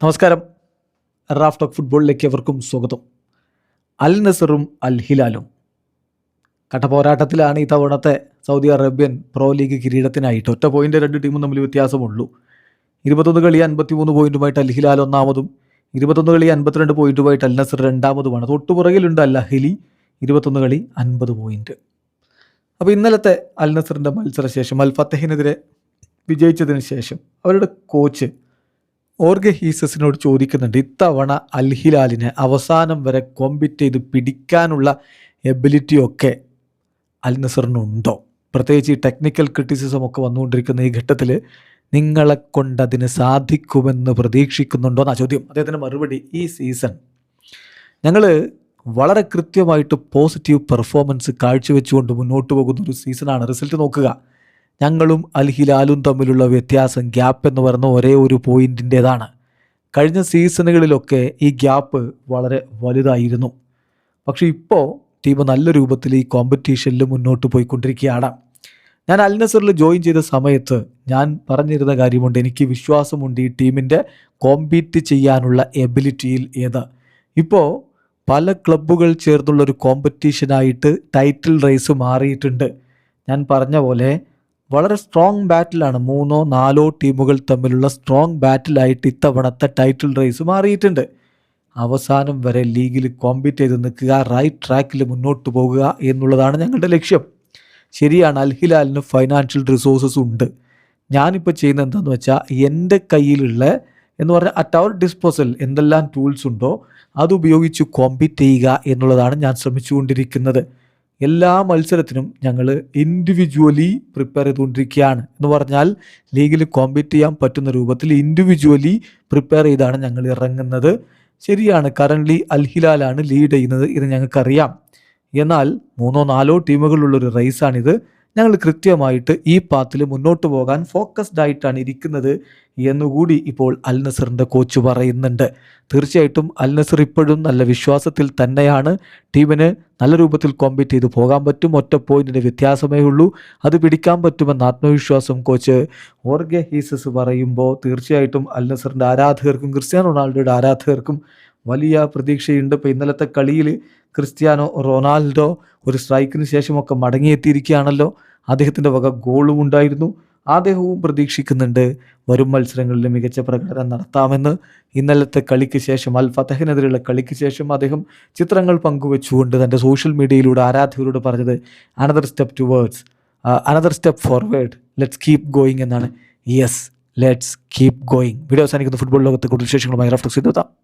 നമസ്കാരം. Raf talk ഫുട്ബോളിലേക്ക് അവർക്കും സ്വാഗതം. അൽ നസറും അൽ ഹിലാലും. കട്ടപോരാട്ടത്തിലാണ് ഈ തവണത്തെ സൗദി അറേബ്യൻ പ്രോ ലീഗ് കിരീടത്തിനായിട്ട് ഒറ്റ പോയിന്റ് രണ്ട് ടീമും തമ്മിൽ വ്യത്യാസമുള്ളൂ. ഇരുപത്തൊന്ന് കളി അൻപത്തിമൂന്ന് പോയിന്റുമായിട്ട് അൽ ഹിലാൽ ഒന്നാമതും ഇരുപത്തൊന്ന് കളി അൻപത്തിരണ്ട് പോയിന്റുമായിട്ട് അൽ നസർ രണ്ടാമതുമാണ്. തൊട്ടുപുറകിലുണ്ട് അൽ അഹിലി ഇരുപത്തൊന്ന് കളി അൻപത് പോയിന്റ് അപ്പോൾ ഇന്നലത്തെ അൽ നസറിന്റെ മത്സരശേഷം അൽ ഫത്തഹിനെതിരെ വിജയിച്ചതിന് ശേഷം അവരുടെ കോച്ച് ഓർഗെ ഹീസസിനോട് ചോദിക്കുന്നുണ്ട് ഇത്തവണ അൽ ഹിലാലിനെ അവസാനം വരെ കോമ്പിറ്റ് ചെയ്ത് പിടിക്കാനുള്ള എബിലിറ്റി ഒക്കെ അൽ നസറിനുണ്ടോ പ്രത്യേകിച്ച് ഈ ടെക്നിക്കൽ ക്രിറ്റിസിസം ഒക്കെ വന്നുകൊണ്ടിരിക്കുന്ന ഈ ഘട്ടത്തിൽ നിങ്ങളെ കൊണ്ട് അതിന് സാധിക്കുമെന്ന് പ്രതീക്ഷിക്കുന്നുണ്ടോ എന്നാ ചോദ്യം. അദ്ദേഹത്തിന്റെ മറുപടി ഈ സീസൺ. ഞങ്ങൾ വളരെ കൃത്യമായിട്ട് പോസിറ്റീവ് പെർഫോമൻസ് കാഴ്ചവെച്ചുകൊണ്ട് മുന്നോട്ട് പോകുന്ന ഒരു സീസണാണ്. റിസൾട്ട് നോക്കുക. ഞങ്ങളും അൽ ഹിലാലും തമ്മിലുള്ള വ്യത്യാസം ഗ്യാപ്പ് എന്ന് പറയുന്ന ഒരേ ഒരു പോയിന്റിന്റേതാണ് കഴിഞ്ഞ സീസണുകളിലൊക്കെ ഈ ഗ്യാപ്പ് വളരെ വലുതായിരുന്നു. പക്ഷേ ഇപ്പോൾ ടീം നല്ല രൂപത്തിൽ ഈ കോമ്പറ്റീഷനിൽ മുന്നോട്ട് പോയിക്കൊണ്ടിരിക്കുകയാണ്. ഞാൻ അൽ നസറിൽ ജോയിൻ ചെയ്ത സമയത്ത് ഞാൻ പറഞ്ഞിരുന്ന കാര്യമുണ്ട്. എനിക്ക് വിശ്വാസമുണ്ട് ഈ ടീമിന്റെ കോമ്പീറ്റ് ചെയ്യാനുള്ള എബിലിറ്റിയിൽ ഏത്. ഇപ്പോൾ പല ക്ലബ്ബുകൾ ചേർന്നുള്ള ഒരു കോമ്പറ്റീഷനായിട്ട് ടൈറ്റിൽ റേസ് മാറിയിട്ടുണ്ട്. ഞാൻ പറഞ്ഞ പോലെ വളരെ സ്ട്രോങ് ബാറ്റിലാണ് മൂന്നോ നാലോ ടീമുകൾ തമ്മിലുള്ള സ്ട്രോങ് ബാറ്റിലായിട്ട് ഇത്തവണത്തെ ടൈറ്റിൽ റേസ് മാറിയിട്ടുണ്ട്. അവസാനം വരെ ലീഗിൽ കോമ്പീറ്റ് ചെയ്ത് നിൽക്കുക റൈറ്റ് ട്രാക്കിൽ മുന്നോട്ട് പോകുക എന്നുള്ളതാണ് ഞങ്ങളുടെ ലക്ഷ്യം. ശരിയാണ് അൽഹിലാലിന് ഫൈനാൻഷ്യൽ റിസോഴ്സസ് ഉണ്ട്. ഞാനിപ്പോൾ ചെയ്യുന്നത് എന്താണെന്ന് വെച്ചാൽ എന്റെ കയ്യിലുള്ള എന്ന് പറഞ്ഞാൽ അറ്റ് അവർ ഡിസ്പോസൽ എന്തെല്ലാം ടൂൾസ് ഉണ്ടോ അതുപയോഗിച്ച് കോമ്പീറ്റ് ചെയ്യുക എന്നുള്ളതാണ് ഞാൻ ശ്രമിച്ചുകൊണ്ടിരിക്കുന്നത്. എല്ലാ മത്സരത്തിനും ഞങ്ങൾ ഇൻഡിവിജ്വലി പ്രിപ്പയർ ചെയ്തുകൊണ്ടിരിക്കുകയാണ്. എന്ന് പറഞ്ഞാൽ ലീഗിൽ കോമ്പീറ്റ് ചെയ്യാൻ പറ്റുന്ന രൂപത്തിൽ ഇൻഡിവിജ്വലി പ്രിപ്പയർ ചെയ്താണ് ഞങ്ങൾ ഇറങ്ങുന്നത്. ശരിയാണ് കറന്റ്ലി അൽഹിലാലാണ് ലീഡ് ചെയ്യുന്നത് ഇത് ഞങ്ങൾക്കറിയാം. എന്നാൽ മൂന്നോ നാലോ ടീമുകളുള്ളൊരു റേസാണിത് ഞങ്ങൾ കൃത്യമായിട്ട് ഈ പാത്തിൽ മുന്നോട്ട് പോകാൻ ഫോക്കസ്ഡ് ആയിട്ടാണ് ഇരിക്കുന്നത് എന്നുകൂടി ഇപ്പോൾ അൽ നസറിന്റെ കോച്ച് പറയുന്നുണ്ട്. തീർച്ചയായിട്ടും അൽ നസർ ഇപ്പോഴും നല്ല വിശ്വാസത്തിൽ തന്നെയാണ്. ടീമിന് നല്ല രൂപത്തിൽ കോമ്പീറ്റ് ചെയ്ത് പോകാൻ പറ്റും. ഒറ്റ പോയിന്റിന്റെ വ്യത്യാസമേ ഉള്ളൂ. അത് പിടിക്കാൻ പറ്റുമെന്ന ആത്മവിശ്വാസം കോച്ച് ഓർഗെ ഹീസസ് പറയുമ്പോൾ തീർച്ചയായിട്ടും അൽ നസറിന്റെ ആരാധകർക്കും ക്രിസ്ത്യാനോ റൊണാൾഡോയുടെ ആരാധകർക്കും വലിയ പ്രതീക്ഷയുണ്ട്. ഇപ്പോൾ ഇന്നലത്തെ കളിയിൽ ക്രിസ്ത്യാനോ റൊണാൾഡോ ഒരു സ്ട്രൈക്കിന് ശേഷമൊക്കെ മടങ്ങിയെത്തിയിരിക്കുകയാണല്ലോ. അദ്ദേഹത്തിന്റെ വക ഗോളും ഉണ്ടായിരുന്നു. അദ്ദേഹവും പ്രതീക്ഷിക്കുന്നുണ്ട് വരും മത്സരങ്ങളിൽ മികച്ച പ്രകടനം നടത്താമെന്ന്. ഇന്നലത്തെ കളിക്ക് ശേഷം അൽ ഫത്തഹിനെതിരെയുള്ള കളിക്ക് ശേഷം അദ്ദേഹം ചിത്രങ്ങൾ പങ്കുവെച്ചുകൊണ്ട് തന്റെ സോഷ്യൽ മീഡിയയിലൂടെ ആരാധകരോട് പറഞ്ഞത് another step towards another step forward let's keep going എന്നാണ്. Yes let's keep going video അവസാനിക്കുന്ന. ഫുട്ബോൾ ലോകത്തെ കൂടുതൽ വിശേഷങ്ങളുമായി റഫ്ലക്സ് ചെയ്തെത്താം